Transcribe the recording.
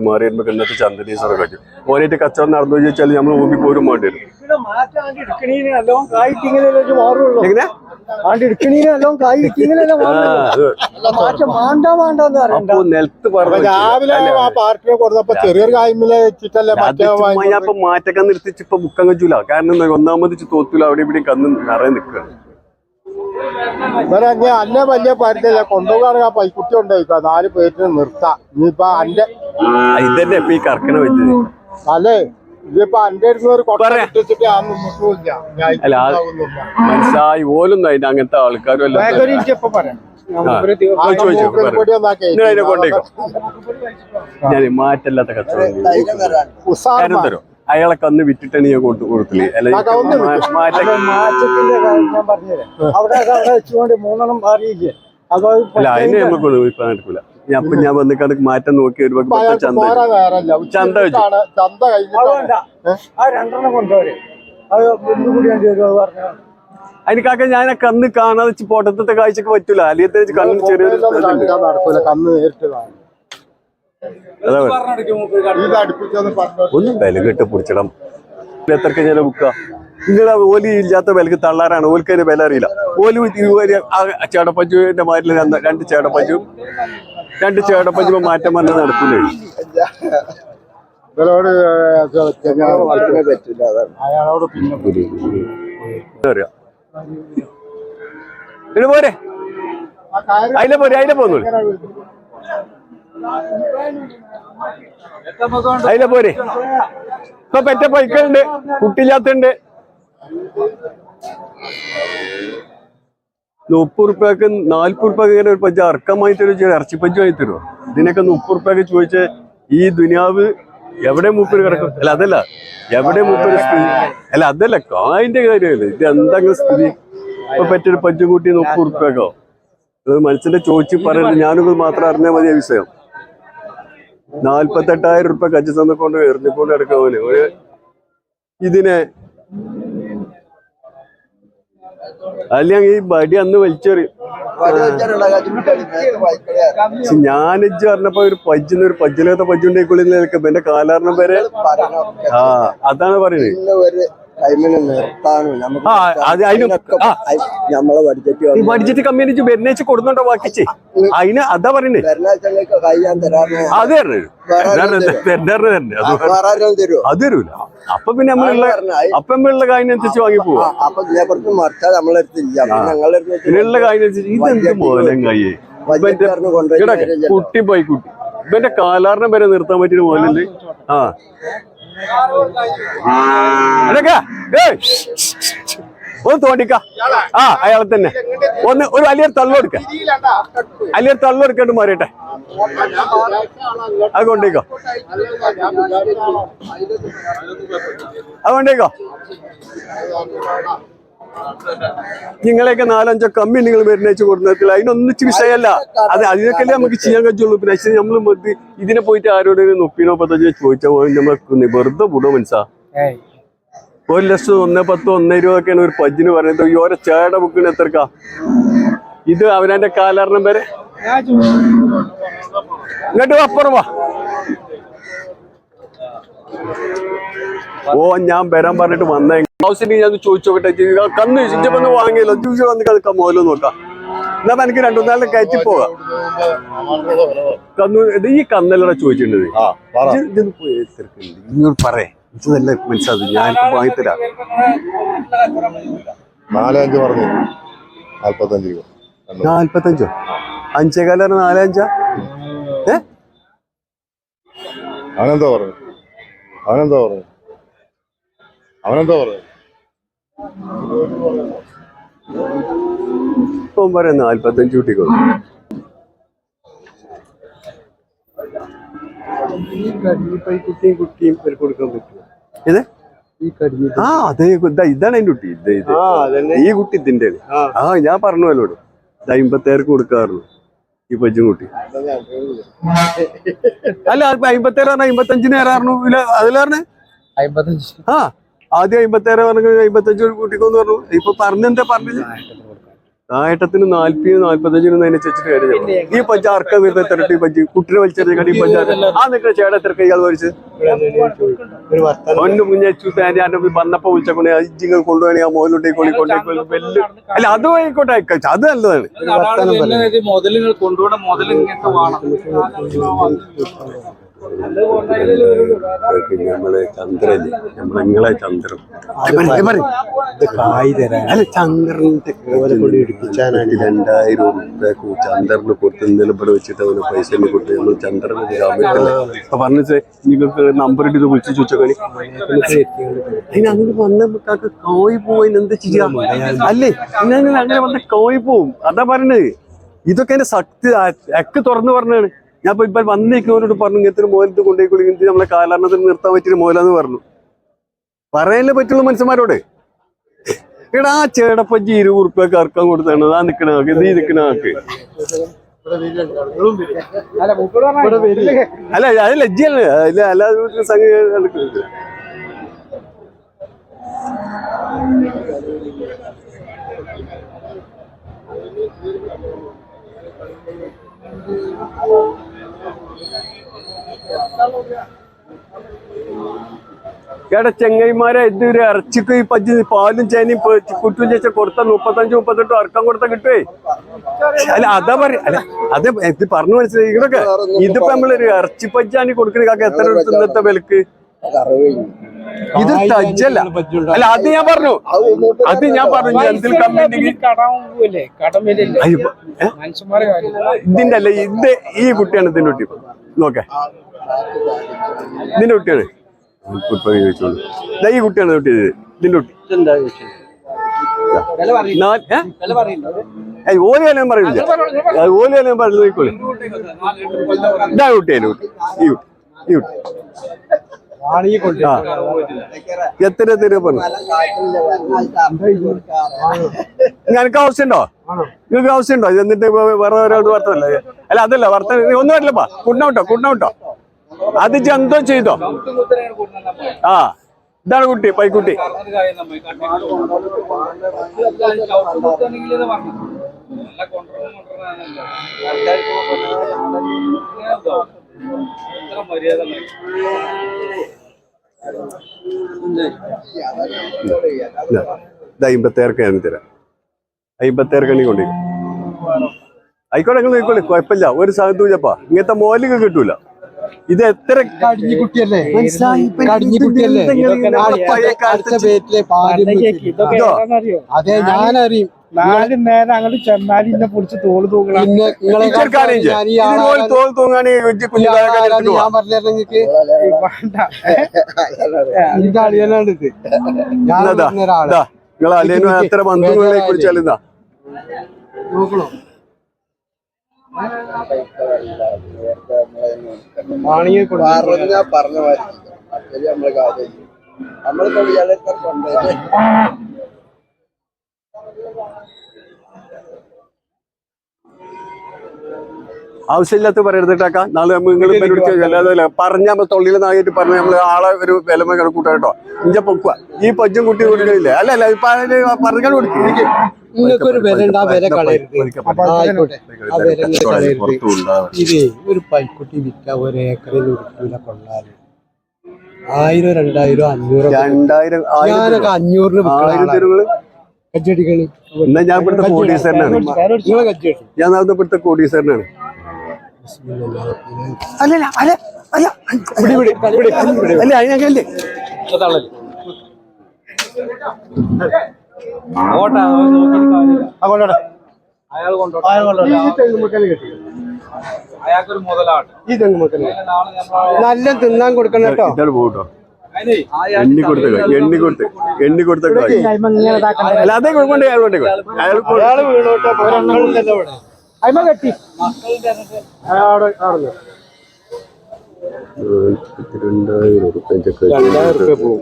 മാറി മാറി വരുമ്പോ ഇന്നത്തെ സാറ് കഴിച്ചു ഓനായിട്ട് കച്ചവടം നടന്നു ചോദിച്ചാൽ നമ്മൾ ഊമ്പി പോരും വേണ്ടി വരും എങ്ങനെ? നിലത്ത് പറഞ്ഞു മാറ്റൊക്കെ നിർത്തിച്ച് ഇപ്പൊ മുക്കം കഴിച്ചില്ല കാരണം ഒന്നാമത് തോത്തില്ല തോത്തൂല അവിടെ ഇവിടെ കന്ന് നിറയെ നിൽക്കുകയാണ് ഇവരെ ഞാൻ അന്നെ വലിയ പരിധിയില്ല. കൊണ്ടുപോകാണെങ്കിൽ ആ പൈക്കുട്ടി ഉണ്ടായിക്കോ നാല് പേരിന് നിർത്താം. ഇനിയിപ്പോ അന്റെ ഇതന്നെ ഇപ്പൊ ഈ കർക്കണ വെച്ചത് അല്ലേ? ഇതിപ്പോ അന്റെ അടുത്ത് ഒരു കൊട്ട ആ നിന്നിട്ടില്ല. മനസ്സിലായി. ഓലൊന്നും അതിന്റെ അങ്ങനത്തെ ആൾക്കാരും അല്ല. പറയാം കൊണ്ടേക്കോ ഞാൻ മാറ്റല്ലാത്ത കച്ചവടം തരും? അയാളെ കന്ന് വിറ്റിട്ടാണ് ഞാൻ കൊടുത്തു കൊടുത്തില്ലേ അല്ല? അതിനെ നമുക്ക് നടക്കൂല ഞാൻ അപ്പൊ ഞാൻ വന്നിക്കാണ്ട് മാറ്റം നോക്കി ഒരു ചന്ത ചന്ത വെച്ചു. അതിന് കാക്ക ഞാൻ കന്ന് കാണാതെ പൊട്ടത്തെ കാഴ്ചക്ക് പറ്റൂല. അലിയത്തെ കണ്ണ് ചെറിയൊരു. കന്ന് നേരിട്ട് കാണും അതാ പറഞ്ഞത്. ഇത് അടുപ്പിച്ചൊന്ന് പറഞ്ഞു ഒന്ന് വില കെട്ട് പിടിച്ചിടം. എത്രക്ക് ഞാൻ ബുക്ക നിങ്ങളെ ഓലി ഇല്ലാത്ത വിലക്ക് തള്ളാറാണ്. ഓൽക്ക് അതിന്റെ വില അറിയില്ല. ഓലി ചേടപ്പഞ്ചുവിന്റെ മാറ്റിൽ രണ്ട് ചേടപ്പഞ്ചും രണ്ട് ചേടപ്പഞ്ചും മാറ്റം വന്ന് നടക്കൂലേ? ഇവരോട് പറ്റില്ല അയാളോട് പിന്നെ അറിയാം ഇത് പോരെ. അതിലെ പോരെ അതിലെ പോന്നു അതിലെ പോരെ. ഇപ്പൊ പെറ്റ പൈക്കളുണ്ട് കുട്ടിയില്ലാത്തുണ്ട് മുപ്പത് റുപ്യക്ക് നാല്പത് റുപ്യക്ക് ഇങ്ങനെ ഒരു പഞ്ച് അർക്കമായി തരുമോ ചെയ്ത് ഇറച്ചി പഞ്ച് വാങ്ങി തരുമോ ഇതിനൊക്കെ മുപ്പത് റുപ്യക്ക് ചോദിച്ച് ഈ ദുനിയാവ് എവിടെ മൂപ്പര് കിടക്കും? അല്ല അതല്ല. എവിടെ മൂപ്പര് സ്ഥിതി? അല്ല അതല്ല കായിന്റെ കാര്യമല്ല? ഇത് എന്തെങ്കിലും സ്ഥിതി? ഇപ്പൊ പറ്റൊരു പഞ്ചും കൂട്ടി മുപ്പത് ഇത് മനസ്സിന്റെ ചോദിച്ച് പറയുന്നത് ഞാനിത് മാത്രം അറിഞ്ഞാൽ മതി വിഷയം. നാല്പത്തെട്ടായിരം റുപ്യ കച്ചി തന്നുകൊണ്ട് എറിഞ്ഞുകൊണ്ട് കിടക്കാൻ പോലെ ഒരു ഇതിനെ അല്ലെങ്കിൽ ഈ ബടി അന്ന് വലിച്ചെറിയും ഞാനിജ്ജ് പറഞ്ഞപ്പോ ഒരു പജ്ജിന്ന് ഒരു പജ്ജിലത്തെ പജ്ജുണ്ടേക്കുള്ളിൽ നിൽക്കുമ്പോ എന്റെ കാലാരണം വരെ ആ അതാണ് പറയുന്നത്. ബഡ്ജറ്റ് ബാക്കിച്ച്? അതിന് അതാ തരണേ. തരൂല. അപ്പൊ പിന്നെ നമ്മളുള്ള അപ്പൊ നമ്മളുള്ള കാര്യം അനുസരിച്ച് വാങ്ങി പോവാ. ഇതെന്ത് മോലം കയ്യേ? കുട്ടി പോയി കുട്ടി. ഇവന്റെ കാലാറിനെ വരെ നിർത്താൻ പറ്റിയ മോലല്ലേ ആ. ഒന്ന് തോണ്ടിക്ക. ആ അയാളെ തന്നെ. ഒന്ന് ഒരു വലിയൊരു തള്ളെടുക്ക വലിയൊരു തള്ളെടുക്കണ്ട് മാറിയിട്ടെ. അത് കൊണ്ടേക്കോ. അത് കൊണ്ടേക്കോ. നിങ്ങളെയൊക്കെ നാലഞ്ചോ കമ്മി നിങ്ങൾ വരുന്നേച്ച് കൊടുത്തില്ല അതിനൊന്നിച്ച് വിഷയമല്ല. അത് അതിനൊക്കെയല്ലേ നമുക്ക് ചെയ്യാൻ കഴിച്ചുള്ളൂ പിന്നെ നമ്മൾ നമ്മൾ ഇതിനെ പോയിട്ട് ആരോടെങ്കിലും നൊപ്പിനോ പത്തോ ചോദിച്ചാൽ നമ്മൾ വെറുതെ വിടും മനസ്സാ. ഒരു ലക്ഷം ഒന്നേ പത്തോ ഒന്നേ ഇരുപതൊക്കെയാണ് ഒരു പജ്ജിന് പറയുന്നത്. ഈ ഓരോ ചേട ബുക്കിന് എത്രക്കാ? ഇത് അവനെ കാലാരണം വരെ. ഇങ്ങോട്ട് അപ്പുറം വാ. ഓ ഞാൻ വരാൻ പറഞ്ഞിട്ട് വന്നേ. ഹൗസിന് ഞാൻ ചോദിച്ചു നോക്കട്ടെ ഇജ്ജ് കന്ന് വന്ന് വാങ്ങിയല്ലോ ജ്യൂസ് വന്ന് കളിക്കാൻ മോലോ നോക്കാം. എന്നാ എനിക്ക് രണ്ടു നാളിൽ കയറ്റി പോവാം കന്നു ഈ കന്നല്ലട ചോദിച്ചിട്ടുണ്ട് പറയേ. ഇതല്ല മനസ്സിലാവും ഞാൻ വാങ്ങിത്തരാം. നാലഞ്ച് പറഞ്ഞു. നാല്പത്തഞ്ച് രൂപ. നാല്പത്തഞ്ചോ? അഞ്ചേകാല നാലഞ്ചാ? ഏ? അവനെന്താ പറഞ്ഞു? അവനെന്താ പറഞ്ഞു? അവനെന്താ പറഞ്ഞു ഇപ്പം പറയാം നാൽപ്പത്തഞ്ച് കുട്ടികൾ. കുട്ടിയും കുട്ടിയും കൊടുക്കാൻ പറ്റുമോ ഇത് ആ അതെ ഇതാ ഇതാണ് എന്റെ കുട്ടി. ഇത് ഇത്. ഈ കുട്ടി ഇതിന്റെ ആ. ഞാൻ പറഞ്ഞു അല്ലോട്. അയിമ്പത്തേർക്ക് അമ്പത്തേർക്ക് കൊടുക്കാറുള്ളൂ ഈ പച്ചും കുട്ടി. അല്ല അമ്പത്തേറ് പറഞ്ഞ അമ്പത്തഞ്ചിന് തരാറുള്ളൂ ഇല്ല അതിൽ പറഞ്ഞേ? ആ. ആദ്യം അമ്പത്തേറെ പറഞ്ഞു അമ്പത്തഞ്ച് കൂട്ടിക്കോന്ന് പറഞ്ഞു. ഇപ്പൊ പറഞ്ഞെന്താ പറഞ്ഞത് നായട്ടത്തിന് നാല്പത് നാല്പത്തഞ്ചിനും അതിനനുസരിച്ചിട്ട് കാര്യം ഈ പഞ്ച അർക്കം വരുന്ന തിരട്ടി പഞ്ച്? കുട്ടിനെ വലിച്ചെടുക്കാൻ ഈ പഞ്ച ആ നിൽക്കുന്ന ചേട്ടൻ എത്ര കൈയാൾ വലിച്ച്. ഒന്ന് മുന്നേച്ചു തേനെ അന്നെ വന്നപ്പോ വിളിച്ചോണേ ഇജിങ്ങൾ കൊണ്ടുപോയി ആ മോയിലോട്ടേ കൊള്ളി കൊണ്ടേ വെല്ല് അല്ല അത് ആയിക്കോട്ടെ ആയിക്കോട്ടെ അത് നല്ലതാണ്. കൊണ്ടുപോകണം മുതൽ ഇങ്ങനത്തെ നമ്മളെ ചന്ദ്രൻ നമ്മളെ ചന്ദ്രൻ. ഇത് കായ് തരാൻ. അല്ല ചന്ദ്രന്റെ രണ്ടായിരം ഉറുപ്പ്യക്ക് ചന്ദ്രന് കൊടുത്ത് ഇന്നലെ ഇവിടെ വെച്ചിട്ട് അവന് പൈസ കൊടുത്ത് നമ്മൾ ചന്ദ്രന് അപ്പൊ പറഞ്ഞു നിങ്ങൾക്ക് നമ്പർ ഇട്ട് വിളിച്ചു ചോദിച്ചോളി അതിന് അങ്ങനെ വന്ന കാക്ക കോയി പോയി എന്താ ചെയ്യാ? അല്ലേ? അങ്ങനെ വന്ന കോയി പോവും. അതാ പറഞ്ഞത്. ഇതൊക്കെ എന്റെ ശക്തി അക്ക് തുറന്നു പറഞ്ഞാണ് ഞാൻ ഇപ്പൊ ഇപ്പൊ വന്നിരിക്കുന്നവരോട് പറഞ്ഞു ഇങ്ങനത്തെ ഒരു മോലത്ത് കൊണ്ടുപോയി കുളിക്കുന്നത് നമ്മളെ കാലാരണത്തിന് നിർത്താൻ പറ്റിയൊരു മോലെന്ന് പറഞ്ഞു. പറയാനേ പറ്റുള്ളൂ മനുഷ്യന്മാരോട്. എടാ ആ ചേടപ്പഞ്ചി ഇരുപത് ഉറുപ്പ്യക്ക് ഇറക്കാൻ കൊടുത്താണ്. ആ നിക്കണ ആക്ക് നീ നിക്കണ ആക്ക് അല്ല അത് ലജ്ജയല്ലേ അല്ല. അല്ലാതെ സംഗതി നടക്കുന്നില്ല എടാ ചെങ്ങൈമാരെ ഇതൊരു ഇറച്ചിക്ക് ഈ പജ്ജി പാലും ചേനയും കുറ്റും ചേച്ച കൊടുത്ത മുപ്പത്തഞ്ച് മുപ്പത്തെട്ടും ഇറക്കം കൊടുത്ത കിട്ടുവേ. അല്ല അതാ പറ അല്ല അത് ഇത് പറഞ്ഞു മനസ്സിലായി ഇതൊക്കെ ഇതിപ്പോ നമ്മളൊരു ഇറച്ചി പജ്ജാനി കൊടുക്കണ കാക്ക. എത്ര എടുത്ത് ഇന്നത്തെ വിലക്ക്? ഇത് തജ്ജല്ല. അല്ല അത് ഞാൻ പറഞ്ഞു. അത് ഞാൻ പറഞ്ഞു കാര്യം. ഇതിന്റെ അല്ല ഇത് ഈ കുട്ടിയാണ് ഇതിന്റെ കുട്ടി. നോക്കേ. ഇതിന്റെ കുട്ടിയാണ്. ചോദിച്ചോളൂ ഈ കുട്ടിയാണ് കുട്ടി ഇത്. ഇതിന്റെ കുട്ടി ഓൽ പറയില്ല. ഓൽ പറഞ്ഞു നോക്കിക്കോളൂ. ഇതാ കുട്ടി ഈ കുട്ടി. ഈ കുട്ടി ആ. എത്ര എത്ര പറഞ്ഞു? നിനക്ക് ആവശ്യമുണ്ടോ? നിങ്ങൾക്ക് ആവശ്യമുണ്ടോ? എന്നിട്ട് വേറെ ഒരാളോട് വർത്തമല്ലേ അല്ല അതല്ല വർത്തം ഒന്നും പറ്റില്ലപ്പാ കുണ്ണോട്ടോ കുണ്ണോട്ടോ അത് ജന്തോ ചെയ്തോ? ആ ഇതാണ് കുട്ടി പൈക്കുട്ടി. ഇതാ, തരാം. അമ്പത്തേർക്ക് കൊണ്ടിരിക്കും കൊണ്ടു ആയിക്കോട്ടെ നിങ്ങൾ നോക്കിക്കോളി കുഴപ്പമില്ല. ഒരു സാധനത്തൂലപ്പാ ഇങ്ങനത്തെ മോലിക്ക് കിട്ടൂല. ഇത് എത്ര കടിഞ്ഞിക്കുട്ടിയല്ലേ കടിഞ്ഞിക്കുട്ടിയല്ലേ അതെ ഞാനറിയും. നാല് നേരം അങ്ങോട്ട് ചെന്നാൽ ഇന്നെ പൊളിച്ച് തോൾ തൂങ്ങണം പിന്നെ നിങ്ങളെ ടീച്ചർക്കാണ് ഇജ്ജ്. ഞാൻ ഈ ഇതിന് ഒരു ആളാരാണ് തോൽ തൂങ്ങാണ് കുഞ്ഞുകാരെ ആരാണ് ഞാൻ പറഞ്ഞിരുന്നു നിങ്ങൾക്ക്. വേണ്ട. എന്റെ അളിയനാണ് ഇത്. ഞാൻ ഇതാ, പറഞ്ഞ ഒരാൾ ഇതാ, നിങ്ങൾ അലിയനും എത്ര ബന്ധുക്കളെ കുറിച്ചാലും നോക്കണോ? പറഞ്ഞാ പറഞ്ഞ മാതിരി നമ്മളെ കാര്യം. കൊണ്ടുപോയി ആവശ്യമില്ലാത്ത പറയരുത് കേട്ടാ നാളെ നിങ്ങൾ അല്ലാതെ അല്ല പറഞ്ഞ നമ്മൾ തൊള്ളിയിൽ നായിട്ട് പറഞ്ഞ നമ്മൾ ആളെ ഒരു വിലമ കൂട്ടാ കേട്ടോ. ഇഞ്ച പൊക്കുക ഈ പജ്ജും കുട്ടി കൊടുക്കില്ലേ അല്ല അല്ല ഇപ്പൊ പറഞ്ഞു കൊടുക്കും. നിങ്ങൾക്കൊരു വില ഉണ്ട് ആ വില കളയരുത്. ആയിക്കോട്ടെ. ആ വില കളയരുത്. ഇതേ ഒരു പൈക്കുട്ടി വിറ്റ ഒരു ഏക്കറിൽ വില കൊള്ളാൽ. ആയിരം രണ്ടായിരം അഞ്ഞൂറ് രണ്ടായിരം ഞാനൊക്കെ അഞ്ഞൂറിന് കച്ചടിക്കണി എന്നാ ഞാൻ ഇവിടുത്തെ കോടീശ്വരനാണ്. നിങ്ങളെ കച്ചടി ഞാൻ ഇവിടുത്തെ കോടീശ്വരനാണ്. അല്ലല്ല അല്ല അല്ല. ഇവിടെ ഇവിടെ അല്ല അതിനകല്ലേ ഈ നല്ല തിന്നാൻ കൊടുക്കണം കേട്ടോ. പോട്ടോ. എണ്ണി കൊടുത്ത എണ്ണി കൊടുത്ത് എണ്ണി കൊടുത്ത അല്ല അതേ അയാൾ കൊണ്ടേ അയാൾ വീണോട്ടെ കെട്ടി രണ്ടായിരം ഉറുപ്പ്യ രണ്ടായിരം റുപ്യ പോവും.